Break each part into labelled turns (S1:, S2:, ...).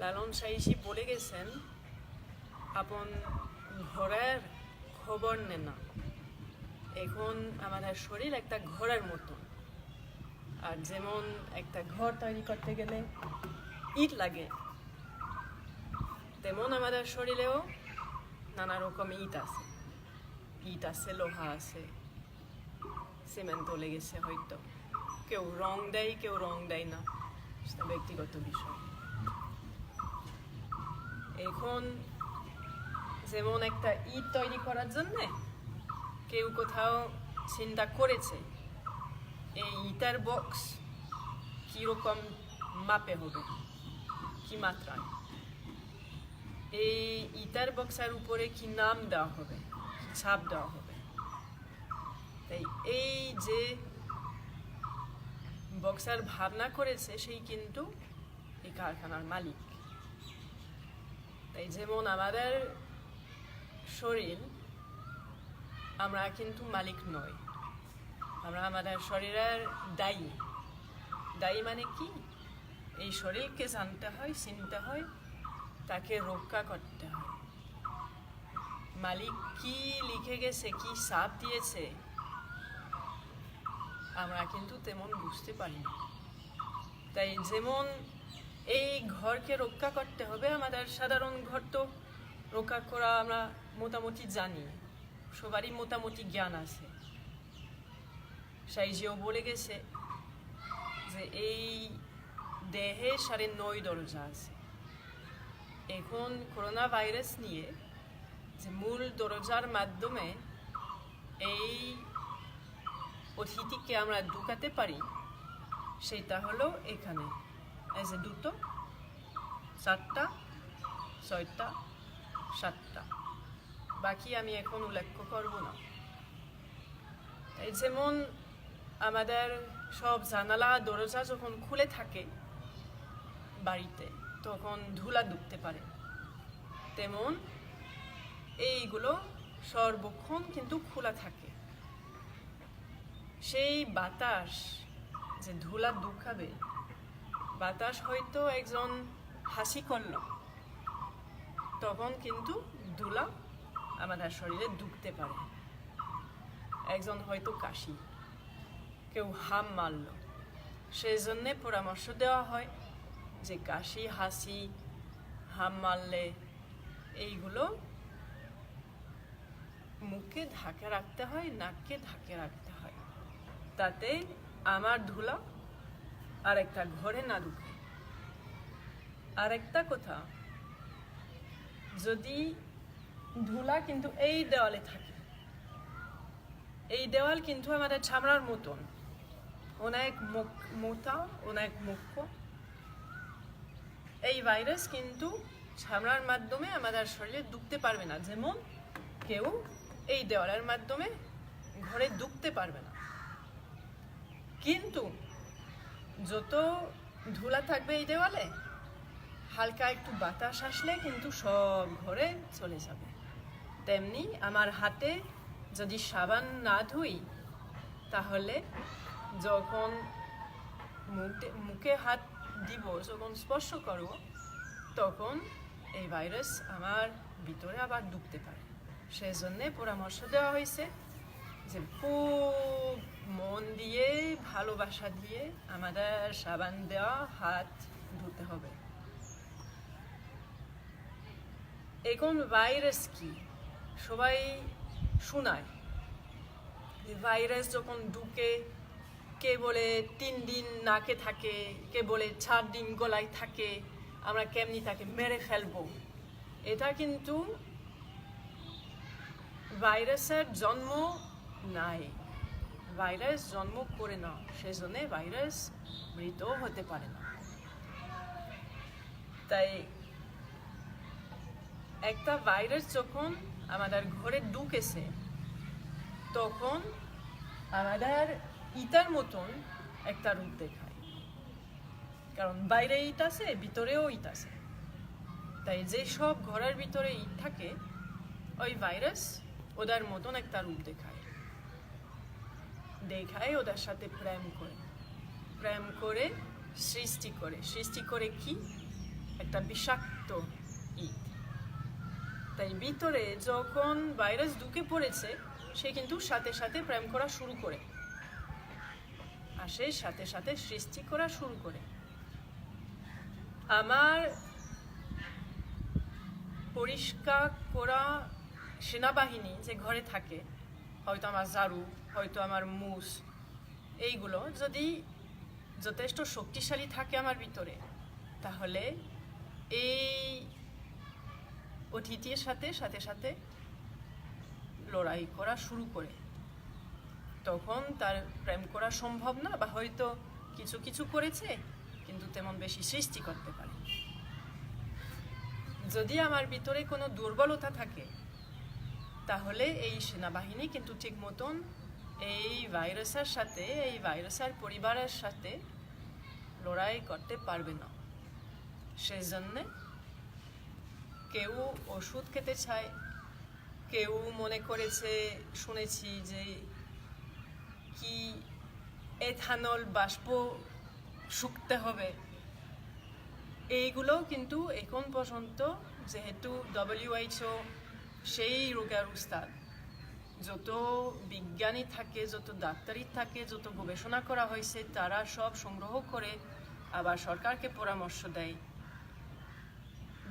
S1: লালন সাইসি বলে গেছেন, আপন ঘোড়ার খবর নেন না। এখন আমাদের শরীর একটা ঘোড়ার মতো। আর যেমন একটা ঘর তৈরি করতে গেলে ইট লাগে, তেমন আমাদের শরীরেও নানা রকম ইট আছে। ইট আছে, লোহা আছে সিমেন্টও লেগেছে হয়তো। কেউ রং দেয়, কেউ রং দেয় না। সেটা ব্যক্তিগত বিষয়। এখন যেমন একটা ইট তৈরি করার জন্যে কেউ কোথাও চিন্তা করেছে, এই ইটার বক্স কীরকম মাপে হবে, কি মাত্রায়? এই ইটার বক্সের উপরে কি নাম দেওয়া হবে ছাপ দেওয়া হবে? তাই এই যে বক্সার ভাবনা করেছে, সেই কিন্তু এই কারখানার মালিক। তাই যেমন আমাদের শরীর, আমরা কিন্তু মালিক নই। আমরা আমাদের শরীরের দায়ী। দায়ী মানে কি? এই শরীরকে জানতে হয়, চিনতে হয়, তাকে রক্ষা করতে হয়। মালিক কি লিখে গেছে, কি সাপ দিয়েছে, আমরা কিন্তু তেমন বুঝতে পারি না। তাই যেমন এই ঘরকে রক্ষা করতে হবে। আমাদের সাধারণ ঘর তো রক্ষা করা আমরা মোটামুটি জানি। সবারই মোটামুটি জ্ঞান আছে। সাইজিও বলে গেছে যে এই দেহে সাড়ে নয় দরজা আছে। এখন করোনা ভাইরাস নিয়ে যে মূল দরজার মাধ্যমে এই অতিথিকে আমরা ঢুকাতে পারি, সেটা হলো এখানে। এই যে দুটো চারটা ছয়টা সাতটা বাকি আমি এখন উল্লেখ করব না যেমন আমাদের সব জানালা দরজা যখন খুলে থাকে বাড়িতে তখন ধুলা ঢুকতে পারে তেমন এইগুলো সর্বক্ষণ কিন্তু খোলা থাকে সেই বাতাস যে ধুলা ঢুকাবে বাতাস হয়তো একজন হাসি করল তখন কিন্তু ধুলা আমাদের শরীরে ঢুকতে পারে। একজন হয়তো কাশি, কেউ হাম মারল। সেই জন্যে পরামর্শ দেওয়া হয় যে কাশি, হাসি, হাম মারলে এইগুলো মুখে ঢাকে রাখতে হয়, নাককে ঢাকে রাখতে হয়। তাতে আমার ধুলা আর একটা ঘরে না ঢুকে। আর একটা কথা, যদি ধুলা কিন্তু এই দেওয়ালে থাকে, এই দেওয়াল কিন্তু আমাদের চামড়ার মতন। অনেক মুখ, মোটা অনেক মুখ্য। এই ভাইরাস কিন্তু চামড়ার মাধ্যমে আমাদের শরীরে ঢুকতে পারবে না। যেমন কেউ এই দেওয়ালের মাধ্যমে ঘরে ঢুকতে পারবে না। কিন্তু যত ধুলা থাকবে এই দেওয়ালে, হালকা একটু বাতাস আসলে কিন্তু সব ঘরে চলে যাবে। তেমনি আমার হাতে যদি সাবান না ধুই, তাহলে যখন মুখে মুখে হাত দিব, যখন স্পর্শ করব, তখন এই ভাইরাস আমার ভিতরে আবার ঢুকতে পারে। সেই জন্যে পরামর্শ দেওয়া হয়েছে। যে খুব মন দিয়ে, ভালোবাসা দিয়ে আমাদের সাবান দেওয়া, হাত ধুতে হবে। এখন ভাইরাস কি? সবাই শোনায় ভাইরাস যখন ঢুকে, কে বলে তিন দিন নাকে থাকে, কে বলে চার দিন গলায় থাকে, আমরা কেমনি তাকে মেরে ফেলব? এটা কিন্তু ভাইরাসের জন্ম নাই। ভাইরাস জন্ম করে না। সেজন্য ভাইরাস মৃত হতে পারে না। তাই একটা ভাইরাস যখন আমাদের ঘরে ঢুকেছে, তখন আমাদের ইটার মতন একটা রূপ দেখায়। কারণ বাইরে ইট আছে, ভিতরেও ইট আছে। তাই যে সব ঘরের ভিতরে ইট থাকে, ওই ভাইরাস ওদের মতন একটা রূপ দেখায়। দেখায় ওদের সাথে প্রেম করে। প্রেম করে সৃষ্টি করে। সৃষ্টি করে কি? একটা বিষাক্ত ঈদ তাই ভিতরে যখন ভাইরাস ঢুকে পড়েছে, সে কিন্তু সাথে সাথে প্রেম করা শুরু করে। আসে সাথে সাথে সৃষ্টি করা শুরু করে। আমার পরিষ্কার করা সেনাবাহিনী যে ঘরে থাকে হয়তো আমার ঝাড়ু, হয়তো আমার মুস, এইগুলো যদি যথেষ্ট শক্তিশালী থাকে আমার ভিতরে, তাহলে এই অতিথির সাথে সাথে সাথে লড়াই করা শুরু করে। তখন তার প্রেম করা সম্ভব না, বা হয়তো কিছু কিছু করেছে, কিন্তু তেমন বেশি সৃষ্টি করতে পারে। যদি আমার ভিতরে কোনো দুর্বলতা থাকে তাহলে এই সেনাবাহিনী কিন্তু ঠিক মতন এই ভাইরাসের সাথে, এই ভাইরাসের পরিবারের সাথে লড়াই করতে পারবে না। সেই জন্যে কেউ ওষুধ খেতে চায়, কেউ মনে করেছে, শুনেছি যে কি এথানল বাষ্প শুকতে হবে। এইগুলো কিন্তু এখন পর্যন্ত যেহেতু ডব্লিউএইচও সেই রোগের উস্তাদ। যত বিজ্ঞানী থাকে, যত ডাক্তারি থাকে, যত গবেষণা করা হয়েছে, তারা সব সংগ্রহ করে আবার সরকারকে পরামর্শ দেয়।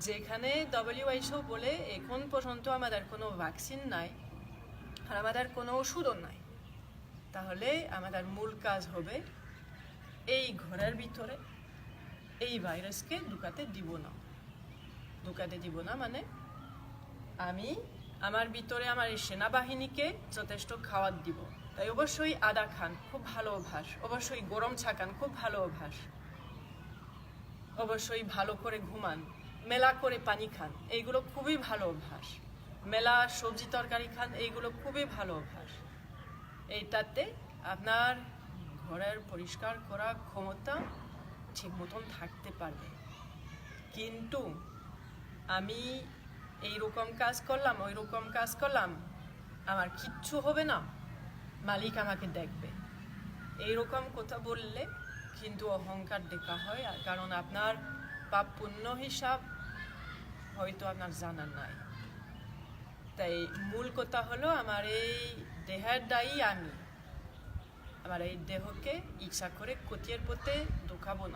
S1: যেখানে ডব্লিউএইচও বলে, এখন পর্যন্ত আমাদের কোনো ভ্যাকসিন নাই আর আমাদের কোনো ওষুধও নাই। তাহলে আমাদের মূল কাজ হবে এই ঘরের ভিতরে এই ভাইরাসকে ঢুকাতে দিব না। ঢুকাতে দিব না মানে আমি আমার ভিতরে আমার এই সেনাবাহিনীকে যথেষ্ট খাওয়ার দিব। তাই অবশ্যই আদা খান, খুব ভালো অভ্যাস। অবশ্যই গরম চা খান, খুব ভালো অভ্যাস। অবশ্যই ভালো করে ঘুমান, মেলা করে পানি খান, এইগুলো খুবই ভালো অভ্যাস। মেলা, সবজি তরকারি খান, এইগুলো খুবই ভালো অভ্যাস। এইটাতে আপনার ঘরের পরিষ্কার করা ক্ষমতা ঠিক মতন থাকতে পারবে। কিন্তু আমি এই রকম কাজ করলাম ওই রকম কাজ করলাম, আমার কিচ্ছু হবে না। মালিক আমাকে দেখবে। এই রকম কথা বললে কিন্তু অহংকার দেখা হয়, আর কারণ আপনার পাপ পুণ্য হিসাব হয়তো আপনার জানা নাই। তাই মূল কথা হলো, আমার এই দেহের দায়ী আমি। আমার এই দেহকে ইচ্ছা করে ক্ষতির পথে ঢুকাবো না।